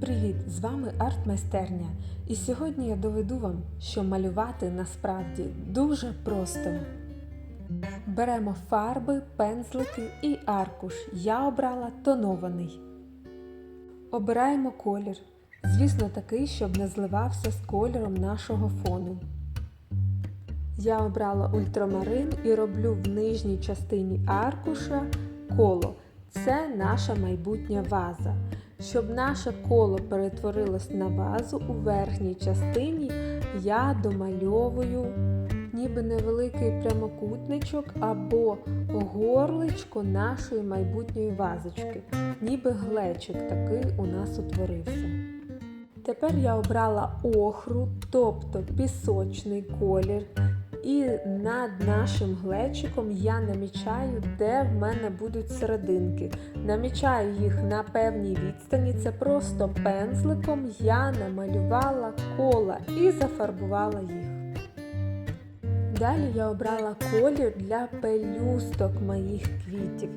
Привіт! З вами арт-майстерня. І сьогодні я доведу вам, що малювати насправді дуже просто. Беремо фарби, пензлики і аркуш. Я обрала тонований. Обираємо колір. Звісно, такий, щоб не зливався з кольором нашого фону. Я обрала ультрамарин і роблю в нижній частині аркуша коло. Це наша майбутня ваза. Щоб наше коло перетворилось на вазу у верхній частині, я домальовую ніби невеликий прямокутничок або горличко нашої майбутньої вазочки, ніби глечик такий у нас утворився. Тепер я обрала охру, тобто пісочний колір. І над нашим глечиком я намічаю, де в мене будуть серединки. Намічаю їх на певній відстані. Це просто пензликом я намалювала кола і зафарбувала їх. Далі я обрала колір для пелюсток моїх квітів.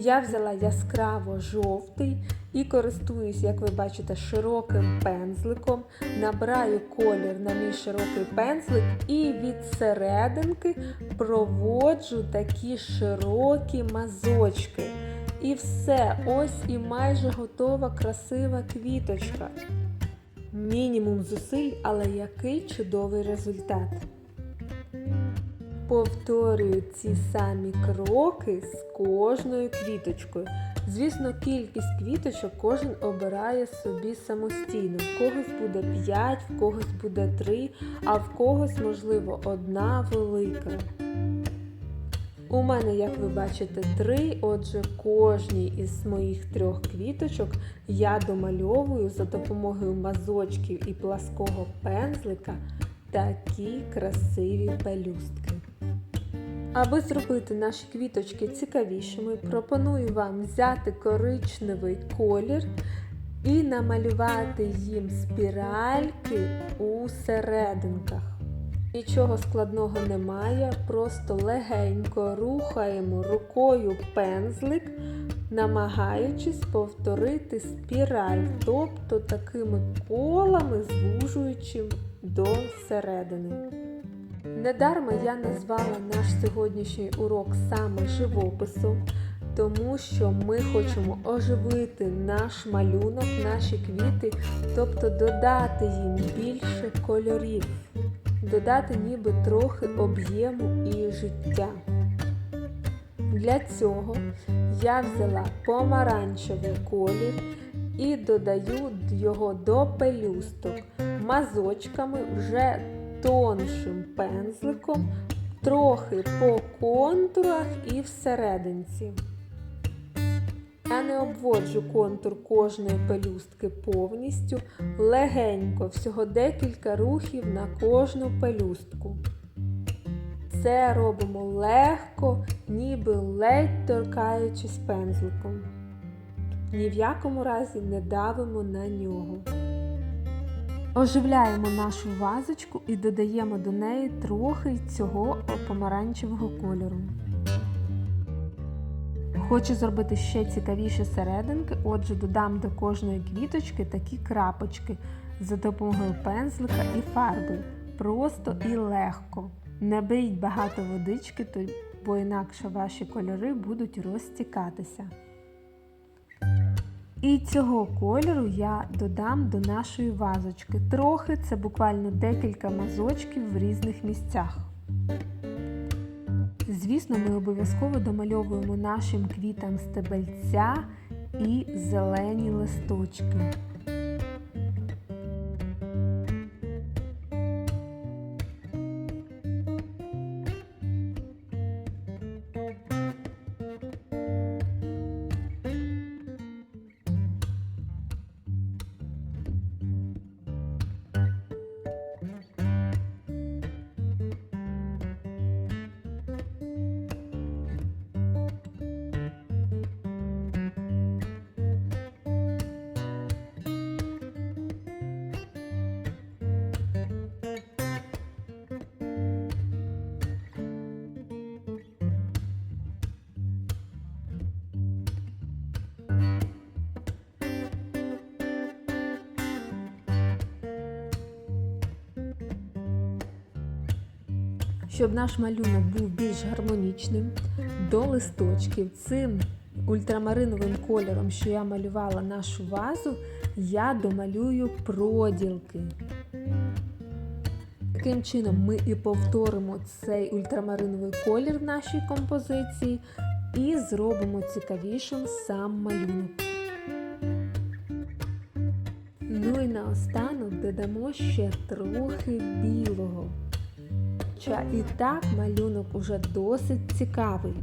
Я взяла яскраво жовтий і користуюсь, як ви бачите, широким пензликом. Набираю колір на мій широкий пензлик і від серединки проводжу такі широкі мазочки. І все, ось і майже готова красива квіточка. Мінімум зусиль, але який чудовий результат. Повторюю ці самі кроки з кожною квіточкою. Звісно, кількість квіточок кожен обирає собі самостійно. В когось буде 5, в когось буде 3, а в когось, можливо, одна велика. У мене, як ви бачите, три, отже, кожній із моїх трьох квіточок я домальовую за допомогою мазочків і плаского пензлика такі красиві пелюстки. Аби зробити наші квіточки цікавішими, пропоную вам взяти коричневий колір і намалювати їм спіральки у серединках. Нічого складного немає, просто легенько рухаємо рукою пензлик, намагаючись повторити спіраль, тобто такими колами звужуючи до середини. Недарма я назвала наш сьогоднішній урок саме живописом, тому що ми хочемо оживити наш малюнок, наші квіти, тобто додати їм більше кольорів, додати ніби трохи об'єму і життя. Для цього я взяла помаранчевий колір і додаю його до пелюсток мазочками вже тоншим пензликом, трохи по контурах і всерединці. Я не обводжу контур кожної пелюстки повністю, легенько, всього декілька рухів на кожну пелюстку. Це робимо легко, ніби ледь торкаючись пензликом. Ні в якому разі не давимо на нього. Оживляємо нашу вазочку і додаємо до неї трохи цього помаранчевого кольору. Хочу зробити ще цікавіші серединки, отже, додам до кожної квіточки такі крапочки за допомогою пензлика і фарби. Просто і легко. Не беріть багато водички, бо інакше ваші кольори будуть розтікатися. І цього кольору я додам до нашої вазочки. Трохи це буквально декілька мазочків в різних місцях. Звісно, ми обов'язково домальовуємо нашим квітам стебельця і зелені листочки. Щоб наш малюнок був більш гармонічним, до листочків цим ультрамариновим кольором, що я малювала нашу вазу, я домалюю проділки. Таким чином ми і повторимо цей ультрамариновий колір в нашій композиції і зробимо цікавішим сам малюнок. Ну і наостанок додамо ще трохи білого. Хоча і так малюнок уже досить цікавий.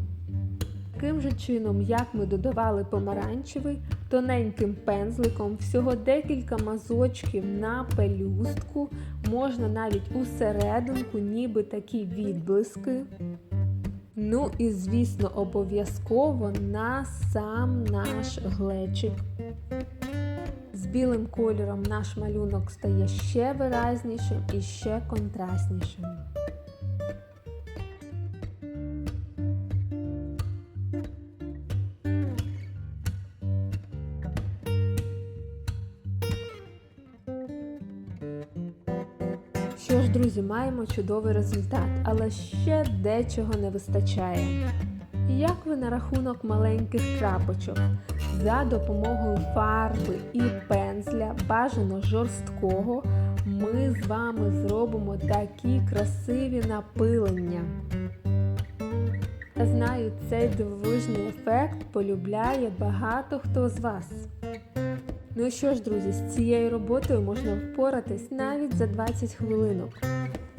Таким же чином, як ми додавали помаранчевий, тоненьким пензликом, всього декілька мазочків на пелюстку, можна навіть усерединку, ніби такі відблиски. Ну і, звісно, обов'язково на сам наш глечик. З білим кольором наш малюнок стає ще виразнішим і ще контрастнішим. Що ж, друзі, маємо чудовий результат, але ще дечого не вистачає. Як ви на рахунок маленьких крапочок? За допомогою фарби і пензля, бажано жорсткого, ми з вами зробимо такі красиві напилення. Я знаю, цей дивовижний ефект полюбляє багато хто з вас. Ну що ж, друзі, з цією роботою можна впоратись навіть за 20 хвилинок.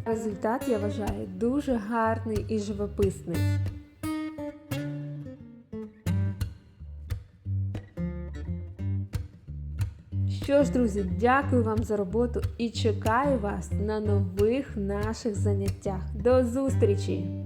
Результат, я вважаю, дуже гарний і живописний. Що ж, друзі, дякую вам за роботу і чекаю вас на нових наших заняттях. До зустрічі!